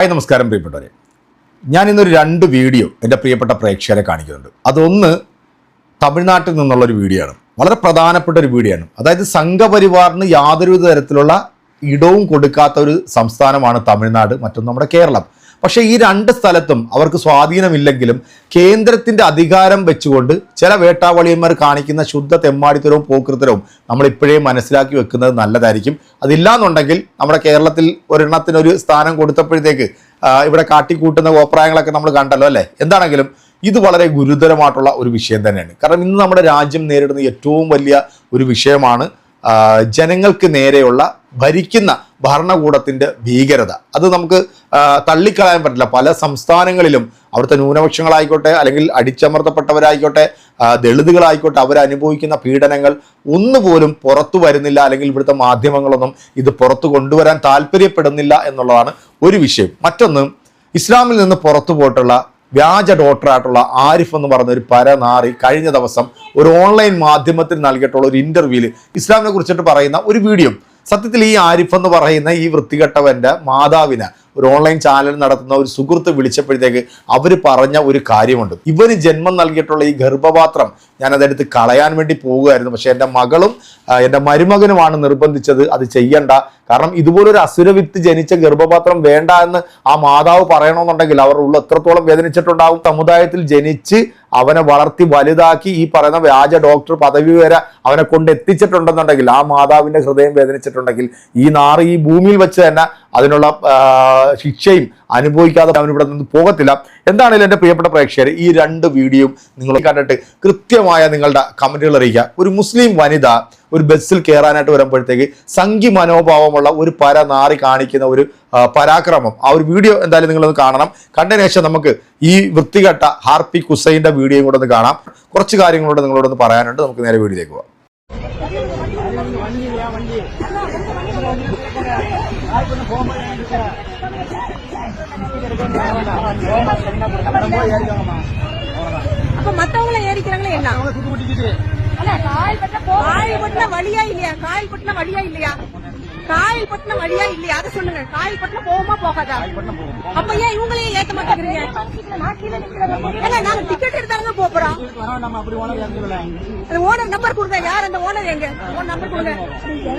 Hi നമസ്കാരം പ്രിയപ്പെട്ടവരെ. ഞാൻ ഇന്നൊരു രണ്ട് വീഡിയോ എന്റെ പ്രിയപ്പെട്ട പ്രേക്ഷകരെ കാണിക്കുന്നുണ്ട്. അതൊന്ന് തമിഴ്നാട്ടിൽ നിന്നുള്ളൊരു വീഡിയോ ആണ് വളരെ പ്രധാനപ്പെട്ട ഒരു വീഡിയോ ആണ് അതായത് സംഘപരിവാറിന് യാതൊരു തരത്തിലുള്ള ഇടവും കൊടുക്കാത്ത ഒരു സംസ്ഥാനമാണ് തമിഴ്നാട് മറ്റൊന്ന് നമ്മുടെ കേരളം. പക്ഷേ ഈ രണ്ട് സ്ഥലത്തും അവർക്ക് സ്വാധീനമില്ലെങ്കിലും കേന്ദ്രത്തിന്റെ അധികാരം വെച്ചുകൊണ്ട് ചില വേട്ടാവളിയന്മാർ കാണിക്കുന്ന ശുദ്ധ തെമ്മാടിത്തരവും പോക്കൃത്തരവും നമ്മൾ ഇപ്പോഴേ മനസ്സിലാക്കി വെക്കുന്നത് നല്ലതായിരിക്കും. അതില്ലാന്നുണ്ടെങ്കിൽ നമ്മുടെ കേരളത്തിൽ ഒരെണ്ണത്തിനൊരു സ്ഥാനം കൊടുത്തപ്പോഴത്തേക്ക് ഇവിടെ കാട്ടിക്കൂട്ടുന്ന അഭിപ്രായങ്ങളൊക്കെ നമ്മൾ കണ്ടല്ലോ അല്ലേ? എന്താണെങ്കിലും ഇത് വളരെ ഗുരുതരമായിട്ടുള്ള ഒരു വിഷയം തന്നെയാണ്. കാരണം ഇന്ന് നമ്മുടെ രാജ്യം നേരിടുന്ന ഏറ്റവും വലിയ ഒരു വിഷയമാണ് ജനങ്ങൾക്ക് നേരെയുള്ള ഭരിക്കുന്ന ഭരണകൂടത്തിന്റെ ഭീകരത. അത് നമുക്ക് തള്ളിക്കളയാൻ പറ്റില്ല. പല സംസ്ഥാനങ്ങളിലും അവിടുത്തെ ന്യൂനപക്ഷങ്ങളായിക്കോട്ടെ അല്ലെങ്കിൽ അടിച്ചമർത്തപ്പെട്ടവരായിക്കോട്ടെ ദളിതുകളായിക്കോട്ടെ അവരനുഭവിക്കുന്ന പീഡനങ്ങൾ ഒന്നുപോലും പുറത്തു വരുന്നില്ല അല്ലെങ്കിൽ ഇവിടുത്തെ മാധ്യമങ്ങളൊന്നും ഇത് പുറത്തു കൊണ്ടുവരാൻ താല്പര്യപ്പെടുന്നില്ല എന്നുള്ളതാണ് ഒരു വിഷയം. മറ്റൊന്ന് ഇസ്ലാമിൽ നിന്ന് പുറത്തു പോയിട്ടുള്ള വ്യാജ ഡോക്ടറായിട്ടുള്ള ആരിഫ് എന്ന് പറഞ്ഞ ഒരു പരനാറി കഴിഞ്ഞ ദിവസം ഒരു ഓൺലൈൻ മാധ്യമത്തിൽ നൽകിയിട്ടുള്ള ഒരു ഇന്റർവ്യൂവിൽ ഇസ്ലാമിനെ കുറിച്ചിട്ട് പറയുന്ന ഒരു വീഡിയോ സത്യത്തിൽ ഈ ആരിഫ് എന്ന് പറയുന്ന ഈ വൃത്തികെട്ടവന്റെ മാതാവിന് ഒരു ഓൺലൈൻ ചാനൽ നടത്തുന്ന ഒരു സുഹൃത്ത് വിളിച്ചപ്പോഴത്തേക്ക് അവർ പറഞ്ഞ ഒരു കാര്യമുണ്ട്. ഇവന് ജന്മം നൽകിയിട്ടുള്ള ഈ ഗർഭപാത്രം ഞാൻ അതെടുത്ത് കളയാൻ വേണ്ടി പോവുകയായിരുന്നു പക്ഷേ എന്റെ മകളും എന്റെ മരുമകനുമാണ് നിർബന്ധിച്ചത്. അത് ചെയ്യണ്ട. കാരണം ഇതുപോലൊരു അസുരവിത്ത് ജനിച്ച ഗർഭപാത്രം വേണ്ട എന്ന് ആ മാതാവ് പറയണമെന്നുണ്ടെങ്കിൽ അവർ ഉള്ള എത്രത്തോളം വേദനിച്ചിട്ടുണ്ടാവും. സമുദായത്തിൽ ജനിച്ച് അവനെ വളർത്തി വലുതാക്കി ഈ പറയുന്ന വ്യാജ ഡോക്ടർ പദവി വരെ അവനെ കൊണ്ട് എത്തിച്ചിട്ടുണ്ടെന്നുണ്ടെങ്കിൽ ആ മാതാവിന്റെ ഹൃദയം വേദനിച്ചിട്ടുണ്ടെങ്കിൽ ഈ നാറ് ഈ ഭൂമിയിൽ വെച്ച് തന്നെ അതിനുള്ള ശിക്ഷയും അനുഭവിക്കാതെ അവൻ ഇവിടെ നിന്ന് പോകത്തില്ല. എന്താണെങ്കിലും എന്റെ പ്രിയപ്പെട്ട പ്രേക്ഷകർ ഈ രണ്ട് വീഡിയോയും നിങ്ങൾ കണ്ടിട്ട് കൃത്യമായ നിങ്ങളുടെ കമന്റുകൾ അറിയിക്കുക. ഒരു മുസ്ലിം വനിത ഒരു ബസ്സിൽ കയറാനായിട്ട് വരുമ്പോഴത്തേക്ക് സംഘി മനോഭാവമുള്ള ഒരു പര നാറി കാണിക്കുന്ന ഒരു പരാക്രമം. ആ ഒരു വീഡിയോ എന്തായാലും നിങ്ങളൊന്ന് കാണണം. കണ്ടതിന് ശേഷം നമുക്ക് ഈ വൃത്തികെട്ട ഹാർപ്പി കുസൈന്റെ വീഡിയോയും കൂടെ ഒന്ന് കാണാം. കുറച്ച് കാര്യങ്ങളോട് നിങ്ങളോടൊന്ന് പറയാനുണ്ട്. നമുക്ക് നേരെ വീഡിയോയിലേക്ക് പോകാം அப்ப மத்தவங்கள ஏறிக்கிறாங்களே என்ன? காயில் பட்டின வழியா இல்லையா? காயில் பட்டின வழியா இல்லையா? காயில் பட்டின வழியா இல்லையா அதை சொல்லுங்க காயில் பட்டின போகுமா போகாதா அப்ப ஏன் இவங்களையும் ஏத்த மாட்டேங்கிறீங்க நாங்க டிக்கெட் எடுத்தாங்க போறோம் ஓனர் நம்பர் கொடுங்க யார் அந்த ஓனர் எங்க ஓனர் நம்பர் கொடுங்க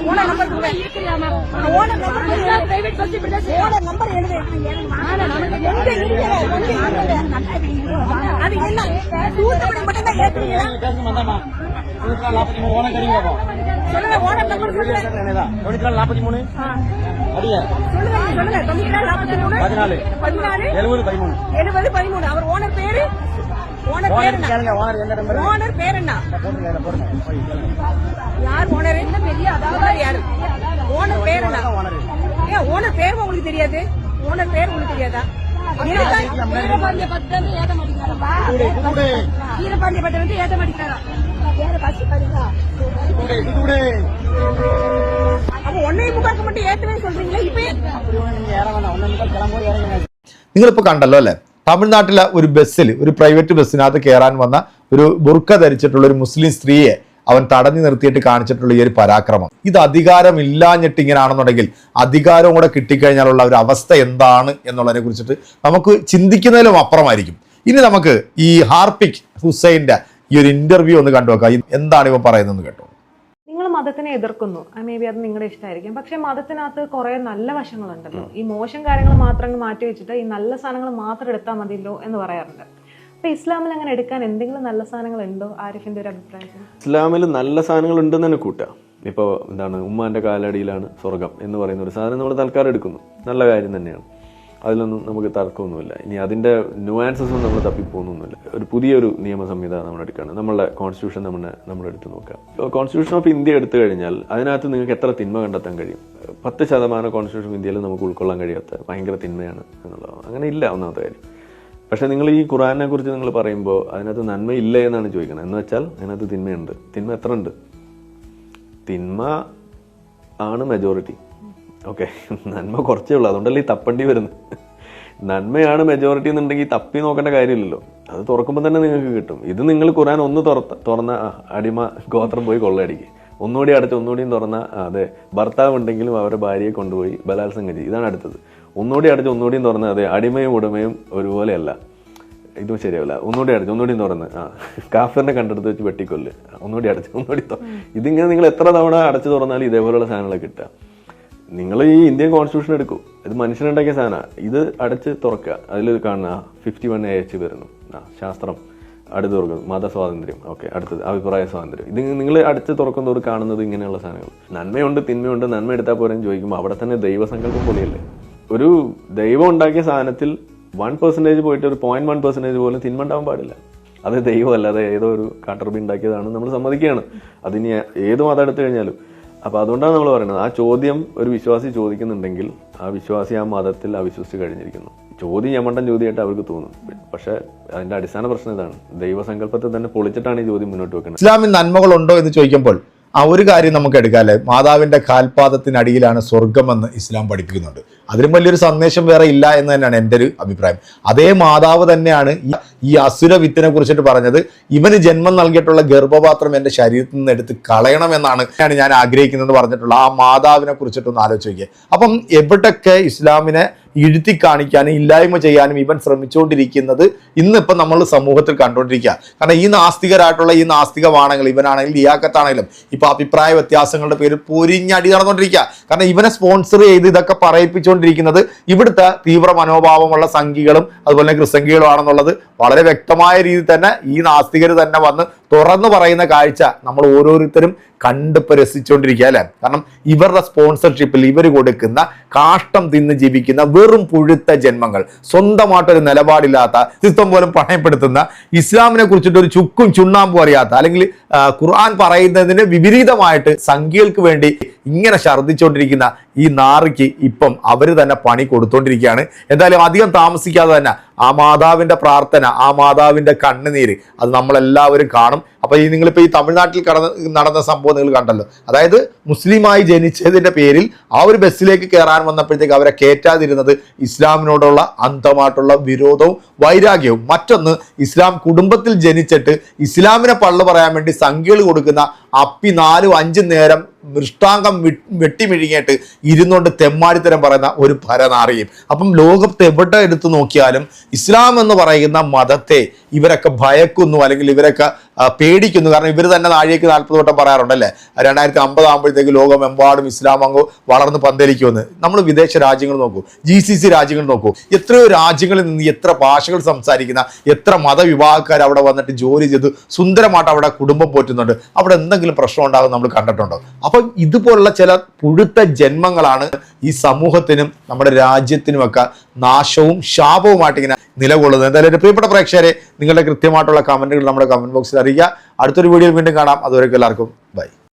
ஓனர் நம்பர் கொடுங்க ஓனர் நம்பர் ஓனர் நம்பர் எழுது? அது என்ன தூத்துக்குடி மட்டும் தான் ஏத்துறீங்களா அடிய தொண்ணூத்தி நாலு நாற்பத்தி மூணு? பதினாலு. பதினாலு? எழுபது பதிமூணு. எழுபது பதிமூணு. அவர் ஓனர் பேரு? ஓனர் பேர் ஓனர் என்ன பேர் என்ன. யார் ஓனர்? என்ன பெரிய அதாவது யாரு? ஓனர் பேர் என்ன ஓனர். ஏன் ஓனர் பேர் உங்களுக்கு தெரியாது? ஓனர் பேர் உங்களுக்கு தெரியாதா? வீரபாண்டிய பத்திரம் ஏத்த மாட்டேங்கிறாரா வீரபாண்டிய பத்திரம் வந்து ஏத்த மாட்டேங்கிறாரா வேற பஸ் பாருங்க தூத்துக்குடி தூத்துக்குடி அப்ப ஒன்னே முக்காக்கு மட்டும் ஏத்தவே சொல்றீங்களா இப்ப அப்படி ஒண்ணு நீங்க இறங்க வேண்டாம் ஒன்னு நிமிஷம் கிளம்பும்போது இறங்குங்க നിങ്ങളിപ്പോൾ കണ്ടല്ലോ അല്ലേ തമിഴ്നാട്ടിലെ ഒരു ബസ്സിൽ ഒരു പ്രൈവറ്റ് ബസ്സിനകത്ത് കയറാൻ വന്ന ഒരു ബുർക്ക ധരിച്ചിട്ടുള്ള ഒരു മുസ്ലിം സ്ത്രീയെ അവൻ തടഞ്ഞു നിർത്തിയിട്ട് കാണിച്ചിട്ടുള്ള ഈ ഒരു പരാക്രമം ഇത് അധികാരമില്ലാഞ്ഞിട്ട് ഇങ്ങനെയാണെന്നുണ്ടെങ്കിൽ അധികാരവും കൂടെ കിട്ടിക്കഴിഞ്ഞാലുള്ള ഒരു അവസ്ഥ എന്താണ് എന്നുള്ളതിനെ കുറിച്ചിട്ട് നമുക്ക് ചിന്തിക്കുന്നതിലും അപ്പുറമായിരിക്കും ഇനി നമുക്ക് ഈ ഹാർപ്പിക് ഹുസൈൻ്റെ ഈ ഒരു ഇന്റർവ്യൂ ഒന്ന് കണ്ടു നോക്കാം. എന്താണ് ഇവ പറയുന്നത് കേട്ടോ. നിങ്ങൾ മതത്തിനെ എതിർക്കുന്നു. മേ ബി അത് നിങ്ങളുടെ ഇഷ്ടമായിരിക്കും പക്ഷെ മതത്തിനകത്ത് കുറെ നല്ല വശങ്ങളുണ്ടല്ലോ. ഈ മോശം കാര്യങ്ങൾ മാത്രം അങ്ങ് മാറ്റി വെച്ചിട്ട് ഈ നല്ല സാധനങ്ങൾ മാത്രം എടുത്താൽ മതിയല്ലോ എന്ന് പറയാറുണ്ട്. അപ്പൊ ഇസ്ലാമിൽ അങ്ങനെ എടുക്കാൻ എന്തെങ്കിലും നല്ല സാധനങ്ങൾ ഉണ്ടോ ആരിഫിന്റെ ഒരു അഭിപ്രായത്തിൽ. ഇസ്ലാമിൽ നല്ല സാധനങ്ങൾ ഉണ്ടെന്ന് തന്നെ കൂട്ടാം. ഇപ്പോൾ എന്താണ്? ഉമ്മാന്റെ കാലടിയിലാണ് സ്വർഗം എന്ന് പറയുന്ന ഒരു സാധനം നമ്മൾ തൽക്കാലം എടുക്കുന്നു. നല്ല കാര്യം തന്നെയാണ്. അതിലൊന്നും നമുക്ക് തർക്കമൊന്നുമില്ല. ഇനി അതിന്റെ ന്യൂആൻസസ് ഒന്നും നമ്മൾ തപ്പിപ്പോകുന്നൊന്നുമില്ല. ഒരു പുതിയൊരു നിയമ സംവിധാനം നമ്മൾ എടുക്കുകയാണ് നമ്മളുടെ കോൺസ്റ്റിറ്റ്യൂഷൻ നമ്മുടെ നമ്മൾ എടുത്ത് നോക്കാം കോൺസ്റ്റിറ്റ്യൂഷൻ ഓഫ് ഇന്ത്യ എടുത്തു കഴിഞ്ഞാൽ അതിനകത്ത് നിങ്ങൾക്ക് എത്ര തിന്മ കണ്ടെത്താൻ കഴിയും? പത്ത് ശതമാനം കോൺസ്റ്റിറ്റ്യൂഷൻ ഇന്ത്യയിൽ നമുക്ക് ഉൾക്കൊള്ളാൻ കഴിയാത്ത ഭയങ്കര തിന്മയാണ് എന്നുള്ളത്. അങ്ങനെ ഇല്ല ഒന്നാമത്തെ കാര്യം. പക്ഷേ നിങ്ങൾ ഈ ഖുറാനെ കുറിച്ച് നിങ്ങൾ പറയുമ്പോൾ അതിനകത്ത് നന്മ ഇല്ല എന്നാണ് ചോദിക്കുന്നത്. എന്ന് വെച്ചാൽ അതിനകത്ത് തിന്മയുണ്ട്. തിന്മ എത്ര ഉണ്ട്? തിന്മ ആണ് മെജോറിറ്റി ഓക്കെ നന്മ കുറച്ചേ ഉള്ളൂ. അതുകൊണ്ടല്ലേ ഈ തപ്പണ്ടി വരുന്നത്. നന്മയാണ് മെജോറിറ്റി എന്നുണ്ടെങ്കിൽ തപ്പി നോക്കേണ്ട കാര്യമില്ലല്ലോ. അത് തുറക്കുമ്പോൾ തന്നെ നിങ്ങൾക്ക് കിട്ടും. ഇത് നിങ്ങൾ ഖുറാൻ ഒന്ന് തുറത്ത തുറന്ന അടിമ ഗോത്രം പോയി കൊള്ളയടിക്കുക ഒന്നുകൂടി അടച്ച് ഒന്നുകൂടിയും തുറന്ന അതെ ഭർത്താവ് ഉണ്ടെങ്കിലും അവരുടെ ഭാര്യയെ കൊണ്ടുപോയി ബലാത്സംഗം ചെയ്യും. ഇതാണ് അടുത്തത്. ഒന്നുകൂടി അടച്ച് ഒന്നുകൂടിയും തുറന്ന് അതെ അടിമയും ഉടമയും ഒരുപോലെയല്ല. ഇതും ശരിയാവില്ല. ഒന്നുകൂടി അടച്ച് ഒന്നുകൂടി തുറന്ന് ആ കാഫറിനെ കണ്ടെടുത്ത് വെച്ച് വെട്ടിക്കൊല്ല്. ഒന്നുകൂടി അടച്ച് ഒന്നുകൂടി ഇതിങ്ങനെ നിങ്ങൾ എത്ര തവണ അടച്ചു തുറന്നാലും ഇതേപോലെയുള്ള സാധനങ്ങളൊക്കെ കിട്ടുക. നിങ്ങൾ ഈ ഇന്ത്യൻ കോൺസ്റ്റിറ്റ്യൂഷൻ എടുക്കൂ. ഇത് മനുഷ്യനുണ്ടാക്കിയ സാധനമാണ് ഇത് അടച്ച് തുറക്കുക. അതിൽ കാണുന്ന ഫിഫ്റ്റി വൺ എ എച്ച് വരുന്നു. ആ ശാസ്ത്രം. അടുത്ത് തുറക്കുന്നു. മതസ്വാതന്ത്ര്യം. ഓക്കെ അടുത്തത്. അഭിപ്രായ സ്വാതന്ത്ര്യം. ഇത് നിങ്ങൾ അടച്ച് തുറക്കുന്നവർ കാണുന്നത് ഇങ്ങനെയുള്ള സാധനങ്ങൾ. നന്മയുണ്ട് തിന്മയുണ്ട് നന്മ എടുത്താൽ പോരെന്ന് ചോദിക്കുമ്പോൾ അവിടെ തന്നെ ദൈവസങ്കല്പം പൊളിയല്ലേ? ഒരു ദൈവം ഉണ്ടാക്കിയ സാധനത്തിൽ വൺ പെർസെന്റേജ് പോയിട്ട് ഒരു പോയിന്റ് വൺ പെർസെന്റേജ് പോലും തിന്മ ഉണ്ടാവാൻ പാടില്ല. അത് ദൈവമല്ല അത് ഏതോ ഒരു കാട്ടർബി ഉണ്ടാക്കിയതാണ് നമ്മൾ സമ്മതിക്കുകയാണ്. അതിന് ഏത് മതം എടുത്തു കഴിഞ്ഞാലും. അപ്പോൾ അതുകൊണ്ടാണ് നമ്മൾ പറയുന്നത് ആ ചോദ്യം ഒരു വിശ്വാസി ചോദിക്കുന്നുണ്ടെങ്കിൽ ആ വിശ്വാസി ആ മതത്തിൽ അവിശ്വസിച്ച് കഴിഞ്ഞിരിക്കുന്നു. ചോദ്യം ഞമ്മണ്ടൻ ചോദ്യമായിട്ട് അവർക്ക് തോന്നും. പക്ഷേ അതിന്റെ അടിസ്ഥാന പ്രശ്നം ഇതാണ്. ദൈവസങ്കല്പത്തെ തന്നെ പൊളിച്ചിട്ടാണ് ഈ ചോദ്യം മുന്നോട്ട് വെക്കുന്നത്. ഇസ്ലാമിൽ നന്മകളുണ്ടോ എന്ന് ചോദിക്കുമ്പോൾ ആ ഒരു കാര്യം നമുക്ക് എടുക്കാം മാതാവിന്റെ കാൽപാദത്തിനടിയിലാണ് സ്വർഗമെന്ന് ഇസ്ലാം പഠിപ്പിക്കുന്നുണ്ട്. അതിലും വലിയൊരു സന്ദേശം വേറെ ഇല്ല എന്ന് തന്നെയാണ് എന്റെ ഒരു അഭിപ്രായം. അതേ മാതാവ് തന്നെയാണ് ഈ അസുര വിത്തിനെ കുറിച്ചിട്ട് പറഞ്ഞത്. ഇവന് ജന്മം നൽകിയിട്ടുള്ള ഗർഭപാത്രം എന്റെ ശരീരത്തിൽ നിന്ന് എടുത്ത് കളയണമെന്നാണ് ഞാൻ ആഗ്രഹിക്കുന്നത് പറഞ്ഞിട്ടുള്ള ആ മാതാവിനെ കുറിച്ചിട്ടൊന്ന് ആലോചിക്കുക അപ്പം എവിടൊക്കെ ഇസ്ലാമിനെ ഇഴുത്തി കാണിക്കാനും ഇല്ലായ്മ ചെയ്യാനും ഇവൻ ശ്രമിച്ചുകൊണ്ടിരിക്കുന്നത് ഇന്നിപ്പം നമ്മൾ സമൂഹത്തിൽ കണ്ടുകൊണ്ടിരിക്കുക കാരണം ഈ നാസ്തികരായിട്ടുള്ള ഈ നാസ്തിക വാണങ്ങൾ ഇവനാണെങ്കിലും ലിയാക്കത്താണെങ്കിലും ഇപ്പം അഭിപ്രായ വ്യത്യാസങ്ങളുടെ പേരിൽ പൊരിഞ്ഞടി നടന്നുകൊണ്ടിരിക്കുക കാരണം ഇവനെ സ്പോൺസർ ചെയ്ത് ഇതൊക്കെ പറയിപ്പിച്ചുകൊണ്ടിരിക്കുന്നത് ഇവിടുത്തെ തീവ്ര മനോഭാവമുള്ള സംഘികളും അതുപോലെ ക്രിസംഖികളും ആണെന്നുള്ളത് വളരെ വ്യക്തമായ രീതിയിൽ തന്നെ ഈ നാസ്തികർ തന്നെ വന്ന് തുറന്നു പറയുന്ന കാഴ്ച നമ്മൾ ഓരോരുത്തരും കണ്ടിപ്പോൾ രസിച്ചുകൊണ്ടിരിക്കുക അല്ലേ? കാരണം ഇവരുടെ സ്പോൺസർഷിപ്പിൽ ഇവർ കൊടുക്കുന്ന കാഷ്ടം തിന്ന് ജീവിക്കുന്ന വെറും പുഴുത്ത ജന്മങ്ങൾ സ്വന്തമായിട്ടൊരു നിലപാടില്ലാത്ത അസ്തിത്വം പോലും പണയപ്പെടുത്തുന്ന ഇസ്ലാമിനെ കുറിച്ചിട്ട് ഒരു ചുക്കും ചുണ്ണാമ്പും അറിയാത്ത അല്ലെങ്കിൽ ഖുർആൻ പറയുന്നതിന് വിപരീതമായിട്ട് സംഖ്യകൾക്ക് വേണ്ടി ഇങ്ങനെ ഛർദ്ദിച്ചുകൊണ്ടിരിക്കുന്ന ഈ നാറിക്ക് ഇപ്പം അവർ തന്നെ പണി കൊടുത്തോണ്ടിരിക്കുകയാണ്. എന്തായാലും അധികം താമസിക്കാതെ തന്നെ ആ മാതാവിന്റെ പ്രാർത്ഥന ആ മാതാവിന്റെ കണ്ണുനീര് അത് നമ്മളെല്ലാവരും കാണും. അപ്പോൾ ഈ നിങ്ങളിപ്പോൾ ഈ തമിഴ്നാട്ടിൽ കടന്ന് നടന്ന സംഭവം നിങ്ങൾ കണ്ടല്ലോ. അതായത് മുസ്ലിമായി ജനിച്ചതിന്റെ പേരിൽ ആ ഒരു ബസ്സിലേക്ക് കയറാൻ വന്നപ്പോഴത്തേക്ക് അവരെ കയറ്റാതിരുന്നത് ഇസ്ലാമിനോടുള്ള അന്ധമായിട്ടുള്ള വിരോധവും വൈരാഗ്യവും. മറ്റൊന്ന് ഇസ്ലാം കുടുംബത്തിൽ ജനിച്ചിട്ട് ഇസ്ലാമിനെ പള്ളു പറയാൻ വേണ്ടി സംഖ്യകൾ കൊടുക്കുന്ന അപ്പി നാലും അഞ്ചും നേരം മൃഷ്ടാംഗം വെട്ടിമിഴുങ്ങിയിട്ട് ഇരുന്നുകൊണ്ട് തെമ്മാടിത്തരം പറയുന്ന ഒരു ഭരനാറിയും അപ്പം ലോകത്ത് എവിടെ എടുത്തു നോക്കിയാലും ഇസ്ലാം എന്ന് പറയുന്ന മതത്തെ ഇവരൊക്കെ ഭയക്കുന്നു അല്ലെങ്കിൽ ഇവരൊക്കെ പേടിക്കുന്നു. കാരണം ഇവർ തന്നെ നാഴികയ്ക്ക് നാൽപ്പത് വട്ടം പറയാറുണ്ടല്ലേ? രണ്ടായിരത്തി അമ്പത് ആകുമ്പോഴത്തേക്ക് ലോകമെമ്പാടും ഇസ്ലാം അങ്ങ് വളർന്ന് പന്തലിക്കുമെന്ന്. നമ്മൾ വിദേശ രാജ്യങ്ങൾ നോക്കൂ. ജി സി സി രാജ്യങ്ങൾ നോക്കൂ. എത്രയോ രാജ്യങ്ങളിൽ നിന്ന് എത്ര ഭാഷകൾ സംസാരിക്കുന്ന എത്ര മതവിഭാഗക്കാർ അവിടെ വന്നിട്ട് ജോലി ചെയ്ത് സുന്ദരമായിട്ട് അവിടെ കുടുംബം പോറ്റുന്നുണ്ട്. അവിടെ എന്തെങ്കിലും പ്രശ്നം ഉണ്ടാകും നമ്മൾ കണ്ടിട്ടുണ്ടോ? അപ്പം ഇതുപോലുള്ള ചില പുഴുത്ത ജന്മങ്ങളാണ് ഈ സമൂഹത്തിനും നമ്മുടെ രാജ്യത്തിനുമൊക്കെ നാശവും ശാപവുമായിട്ട് ഇങ്ങനെ നിലകൊള്ളുന്നത്. എന്തായാലും എന്റെ പ്രിയപ്പെട്ട പ്രേക്ഷകരെ നിങ്ങളുടെ കൃത്യമായിട്ടുള്ള കമന്റുകൾ നമ്മുടെ കമന്റ് ബോക്സിൽ അറിയിക്കുക. അടുത്തൊരു വീഡിയോയിൽ വീണ്ടും കാണാം. അതുവരെയൊക്കെ എല്ലാവർക്കും